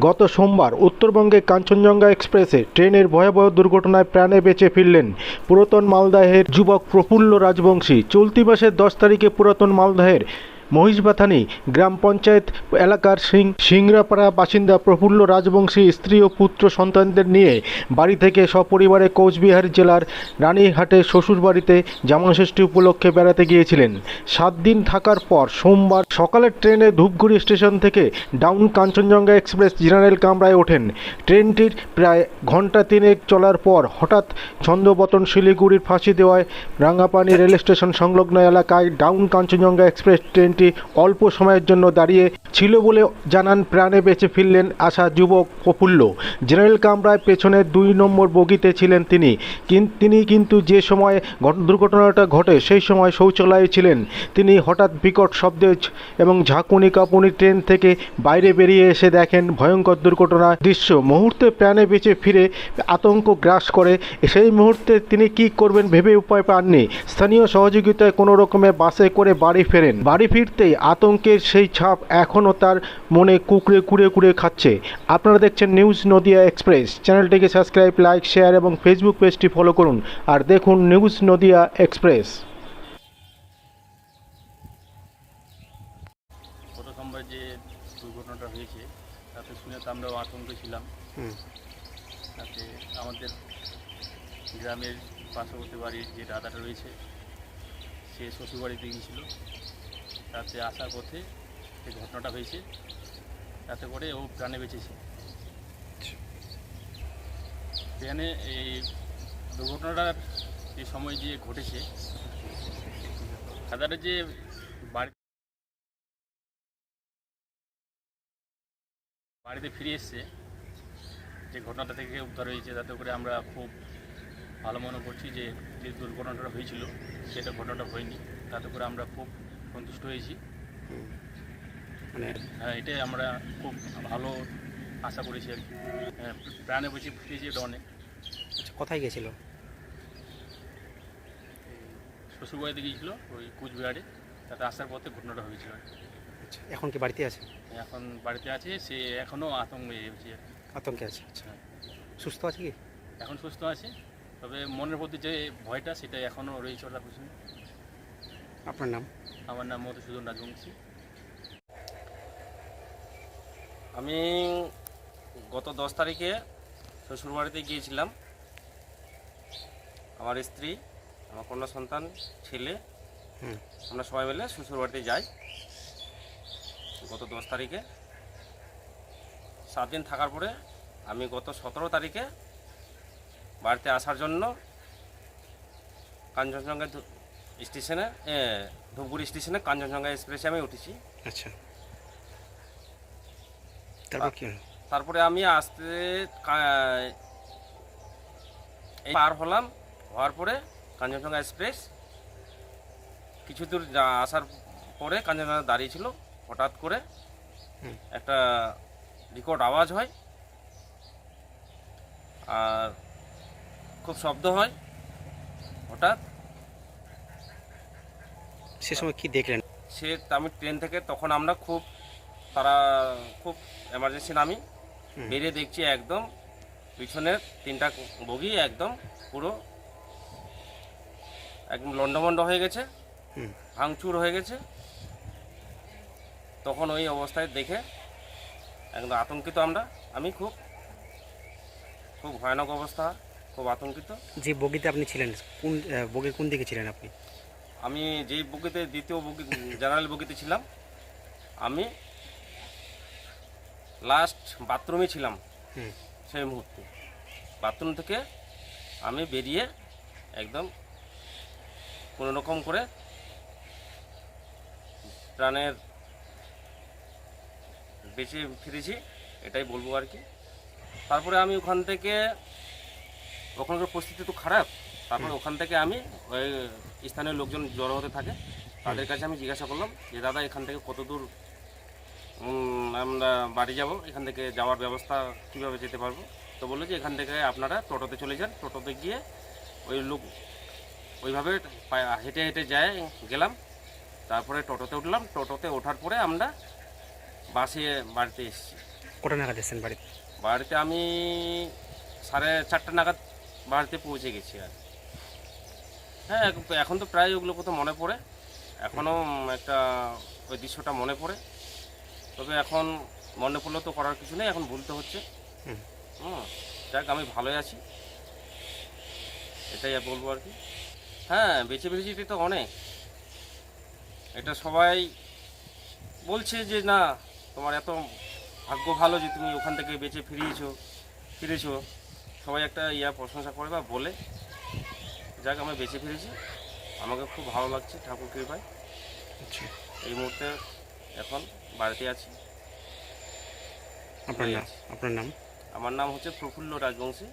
গত সোমবার উত্তরবঙ্গে কাঞ্চনজঙ্ঘা এক্সপ্রেসে ট্রেনের ভয়াবহ দুর্ঘটনায় প্রাণে বেঁচে ফিরলেন পুরাতন মালদাহের যুবক প্রফুল্ল রাজবংশী। চলতি মাসের দশ তারিখে পুরাতন মালদাহের মহিষবাথানি গ্রাম পঞ্চায়েত এলাকার সিং সিংরাপাড়া বাসিন্দা প্রফুল্ল রাজবংশী স্ত্রী ও পুত্র সন্তানদের নিয়ে বাড়ি থেকে সপরিবারে কোচবিহার জেলার রানীহাটে শ্বশুরবাড়িতে জামাষষ্ঠী উপলক্ষে বেড়াতে গিয়েছিলেন। সাত দিন থাকার পর সোমবার সকালের ট্রেনে ধূপগুড়ি স্টেশন থেকে ডাউন কাঞ্চনজঙ্ঘা এক্সপ্রেস জেনারেল কামরায় ওঠেন। ট্রেনটির প্রায় ঘণ্টা তিনেক চলার পর হঠাৎ ছন্দপতন শিলিগুড়ির ফাঁসি দেওয়ায় রাঙ্গাপানি রেল স্টেশন সংলগ্ন এলাকায় ডাউন কাঞ্চনজঙ্ঘা এক্সপ্রেস ট্রেনটি অল্প সময়ের জন্য দাঁড়িয়ে ছিল বলে জানান প্রাণে বেঁচে ফিরলেন আসা যুবক প্রফুল্ল জেনারেল কামরায় পেছনে দুই নম্বর বগিতে ছিলেন তিনি। তিনি কিন্তু যে সময় দুর্ঘটনাটা ঘটে সেই সময় শৌচালয়ে ছিলেন। তিনি হঠাৎ বিকট শব্দে এবং ঝাঁকুনি কাঁপুনি ট্রেন থেকে বাইরে বেরিয়ে এসে দেখেন ভয়ঙ্কর দুর্ঘটনা দৃশ্য। মুহূর্তে প্রাণে বেঁচে ফিরে আতঙ্ক গ্রাস করে। সেই মুহূর্তে তিনি কি করবেন ভেবে উপায় পাননি। স্থানীয় সহযোগিতায় কোনো রকমে বাসে করে বাড়ি ফেরেন। বাড়ি ফিরতেই আতঙ্কের সেই ছাপ এখনও তার মনে কুকড়ে কুড়ে কুড়ে খাচ্ছে। আপনারা দেখছেন নিউজ নদিয়া এক্সপ্রেস। চ্যানেলটিকে সাবস্ক্রাইব লাইক শেয়ার এবং ফেসবুক পেজটি ফলো করুন। আর দেখুন নিউজ নদিয়া এক্সপ্রেস। গত সোমবার যে দুর্ঘটনাটা হয়েছে তাতে শুনে তো আমরাও আতঙ্কে ছিলাম। তাতে আমাদের গ্রামের পার্শ্ববর্তী বাড়ির যে দাদাটা রয়েছে সে শ্বশুরবাড়িতে গিয়েছিল। তাতে আসার পথে যে ঘটনাটা হয়েছে। তাতে করে ও প্রাণে বেঁচেছে। সেখানে এই দুর্ঘটনাটার যে সময় যে ঘটেছে দাদাটা যে বাড়ি বাড়িতে ফিরে এসছে, যে ঘটনাটা থেকে উদ্ধার হয়েছে, তাতে করে আমরা খুব ভালো মনে করছি যে যে দুর্ঘটনাটা হয়েছিল, সেটা ঘটনাটা হয়নি। তাতে করে আমরা খুব সন্তুষ্ট হয়েছি। মানে হ্যাঁ এটাই আমরা খুব ভালো আশা করেছি আর কি। হ্যাঁ, প্রাণে বেঁচে ফিরেছি এটা অনেক। আচ্ছা কোথায় গেছিল শ্বশুরবাড়িতে গিয়েছিল ওই কুচবিহারে। তাতে আসার পথে ঘটনাটা হয়েছিল আচ্ছা এখন কি বাড়িতে আছে? এখন বাড়িতে আছে সে এখনও আতঙ্কে আতঙ্কে আছে আচ্ছা। হ্যাঁ। সুস্থ আছে কি? এখন সুস্থ আছে তবে মনের প্রতি যে ভয়টা সেটা এখনও রয়েছে ওটা বুঝুন আপনার নাম? আমার নাম মধুসূদন রাজবংশী। আমি গত দশ তারিখে শ্বশুরবাড়িতে গিয়েছিলাম। আমার স্ত্রী আমার কন্যা সন্তান ছেলে। আমরা সবাই মিলে শ্বশুরবাড়িতে যাই। গত দশ তারিখে। সাত দিন থাকার পরে আমি গত সতেরো তারিখে বাড়িতে আসার জন্য কাঞ্চনজঙ্ঘা স্টেশনে ধূপগুড়ি স্টেশনে কাঞ্চনজঙ্ঘা এক্সপ্রেসে আমি উঠেছি। আচ্ছা। তারপর কি হলো? তারপরে আমি আসতে পার হলাম হওয়ার পরে কাঞ্চনজঙ্ঘা এক্সপ্রেস। কিছু দূর আসার পরে কাঞ্চনজঙ্ঘা দাঁড়িয়ে ছিল হঠাৎ করে একটা রেকর্ড আওয়াজ হয় আর খুব শব্দ হয় হঠাৎ সে সময় কি দেখলেন? সে আমি ট্রেন থেকে তখন আমরা খুব তারা খুব এমার্জেন্সি নামি বেরিয়ে দেখছি একদম পিছনের তিনটা বগি একদম পুরো একদম লন্ডমন্ড হয়ে গেছে ভাঙচুর হয়ে গেছে। তখন ওই অবস্থায় দেখে একদম আতঙ্কিত আমরা। আমি খুব খুব ভয়ানক অবস্থা খুব আতঙ্কিত। যে বগিতে আপনি ছিলেন কোন বগির কোন দিকে ছিলেন আপনি? আমি যেই বুকিতে দ্বিতীয় বুকি জেনারেল বুকিতে ছিলাম আমি লাস্ট বাথরুমে ছিলাম সেই মুহূর্তে। বাথরুম থেকে আমি বেরিয়ে একদম কোনো রকম করে প্রাণের বেঁচে ফিরেছি এটাই বলব আর কি। তারপরে আমি ওখান থেকে ওখানকার পরিস্থিতি তো খারাপ তারপরে ওখান থেকে আমি ওই স্থানীয় লোকজন জড়ো হতে থাকে তাদের কাছে আমি জিজ্ঞাসা করলাম যে দাদা এখান থেকে কত দূর? আমরা বাড়ি যাব এখান থেকে যাওয়ার ব্যবস্থা কীভাবে যেতে পারব? তো বলল যে এখান থেকে আপনারা টোটোতে চলে যান। টোটোতে গিয়ে ওই লোক ওইভাবে হেঁটে হেঁটে যায় গেলাম। তারপরে টোটোতে উঠলাম। টোটোতে ওঠার পরে আমরা বাসে বাড়িতে এসেছি। কটা নাগাদ এসেছেন বাড়িতে? বাড়িতে আমি সাড়ে চারটে নাগাদ বাড়িতে পৌঁছে গেছি আর হ্যাঁ এখন তো প্রায় ওগুলো কোথাও মনে পড়ে। এখনও একটা ওই দৃশ্যটা মনে পড়ে। তবে এখন মনে পড়লেও তো করার কিছু নেই এখন ভুলতে হচ্ছে। হুম। যাক আমি ভালোই আছি। এটাই আর বলব আর কি। হ্যাঁ বেঁচে বেরিয়েছি এটা তো অনেক। এটা সবাই বলছে যে না তোমার এত ভাগ্য ভালো যে তুমি ওখান থেকে বেঁচে ফিরিয়েছো ফিরেছো। সবাই একটা ইয়া প্রশংসা করে বা বলে। যাক আমি বেঁচে ফিরেছি। আমাকে খুব ভালো লাগছে ঠাকুর কৃপায়। আচ্ছা। এই মুহূর্তে এখন বাড়িতে আছি। আপনার নাম? আপনার নাম? আমার নাম হচ্ছে প্রফুল্ল রাজবংশী।